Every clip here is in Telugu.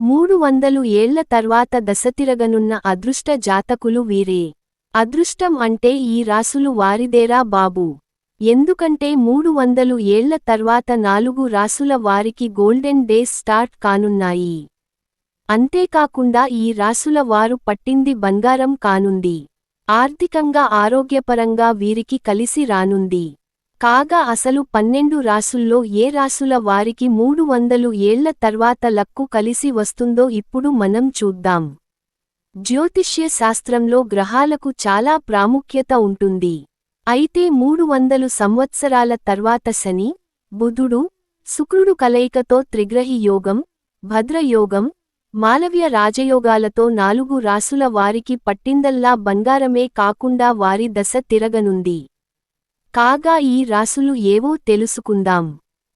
మూడు వందలు ఏళ్ళ తర్వాత దశతిరగనున్న అదృష్ట జాతకులు వీరే. అదృష్టం అంటే ఈ రాసులు వారిదేరా బాబు. ఎందుకంటే మూడు వందలు ఏళ్ళ తర్వాత నాలుగు రాసుల వారికి గోల్డెన్ డేస్ స్టార్ట్ కానున్నాయి. అంతేకాకుండా ఈ రాసుల వారు పట్టింది బంగారం కానుంది. ఆర్థికంగా ఆరోగ్యపరంగా వీరికి కలిసి రానుంది. కాగా అసలు పన్నెండు రాసుల్లో ఏ రాసుల వారికి మూడు వందలు ఏళ్ళ తర్వాత లక్కు కలిసి వస్తుందో ఇప్పుడు మనం చూద్దాం. జ్యోతిష్య శాస్త్రంలో గ్రహాలకు చాలా ప్రాముఖ్యత ఉంటుంది. అయితే మూడు వందలు సంవత్సరాల తర్వాత శని బుధుడు శుక్రుడు కలయికతో త్రిగ్రహి యోగం భద్రయోగం మాలవ్య రాజయోగాలతో నాలుగు రాసుల వారికి పట్టిందల్లా బంగారమే కాకుండా వారి దశ తిరగనుంది. కాగా ఈ రాసులు ఏవో తెలుసుకుందాం.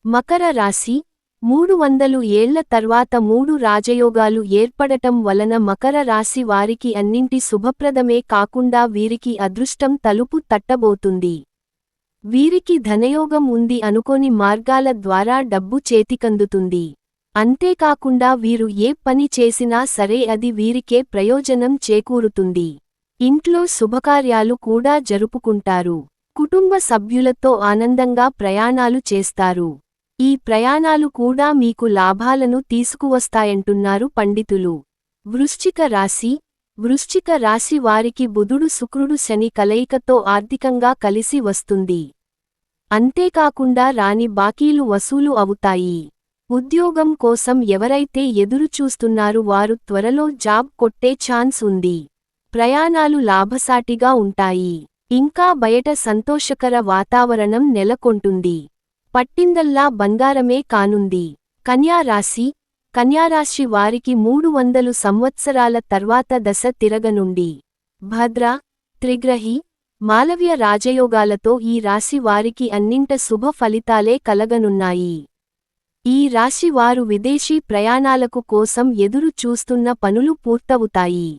మకర రాశి మూడు వందలు ఏళ్ళ తర్వాత మూడు రాజయోగాలు ఏర్పడటం వలన మకర రాశి వారికి అన్నింటి శుభప్రదమే కాకుండా వీరికి అదృష్టం తలుపు తట్టబోతుంది. వీరికి ధనయోగం ఉంది అనుకోని మార్గాల ద్వారా డబ్బు చేతికందుతుంది. అంతేకాకుండా వీరు ఏ పని చేసినా సరే అది వీరికే ప్రయోజనం చేకూరుతుంది. ఇంట్లో శుభకార్యాలు కూడా జరుపుకుంటారు. కుటుంబ సభ్యులతో ఆనందంగా ప్రయాణాలు చేస్తారు. ఈ ప్రయాణాలు కూడా మీకు లాభాలను తీసుకువస్తాయంటున్నారు పండితులు. వృశ్చిక రాశి. వృశ్చిక రాశి వారికి బుధుడు శుక్రుడు శని కలయికతో ఆర్థికంగా కలిసి వస్తుంది. అంతేకాకుండా రాని బాకీలు వసూలు అవుతాయి. ఉద్యోగం కోసం ఎవరైతే ఎదురుచూస్తున్నారు వారు త్వరలో జాబ్ కొట్టే ఛాన్స్ ఉంది. ప్రయాణాలు లాభసాటిగా ఉంటాయి. ఇంకా బయట సంతోషకర వాతావరణం నెలకొంటుంది. పట్టిందల్లా బంగారమే కానుంది. కన్యారాశి కన్యారాశి వారికి మూడు వందలు సంవత్సరాల తర్వాత దశ తిరగనుండి భద్ర త్రిగ్రహి మాలవ్య రాజయోగాలతో ఈ రాశి వారికి అన్నింట శుభ ఫలితాలే కలగనున్నాయి. ఈ రాశి వారు విదేశీ ప్రయాణాలకు కోసం ఎదురు చూస్తున్న పనులు పూర్తవుతాయి.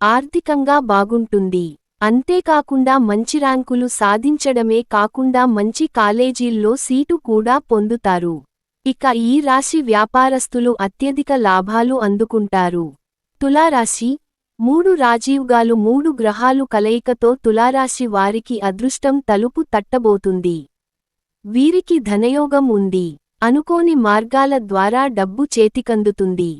ఆర్థికంగా బాగుంటుంది. అంతేకాకుండా మంచి ర్యాంకులు సాధించడమే కాకుండా మంచి కాలేజీల్లో సీటు కూడా పొందుతారు. ఇక ఈ రాశి వ్యాపారస్తులు అత్యధిక లాభాలు అందుకుంటారు. తులారాశి. మూడు రాజీవ్గాలు మూడు గ్రహాలు కలయికతో తులారాశి వారికి అదృష్టం తలుపు తట్టబోతుంది. వీరికి ధనయోగం ఉంది. అనుకోని మార్గాల ద్వారా డబ్బు చేతికందుతుంది.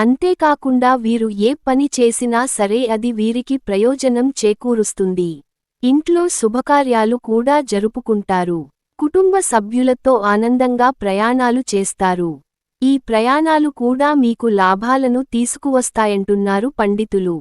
అంతేకాకుండా వీరు ఏ పని చేసినా సరే అది వీరికి ప్రయోజనం చేకూరుస్తుంది. ఇంట్లో శుభకార్యాలు కూడా జరుపుకుంటారు. కుటుంబ సభ్యులతో ఆనందంగా ప్రయాణాలు చేస్తారు. ఈ ప్రయాణాలు కూడా మీకు లాభాలను తీసుకువస్తాయంటున్నారు పండితులు.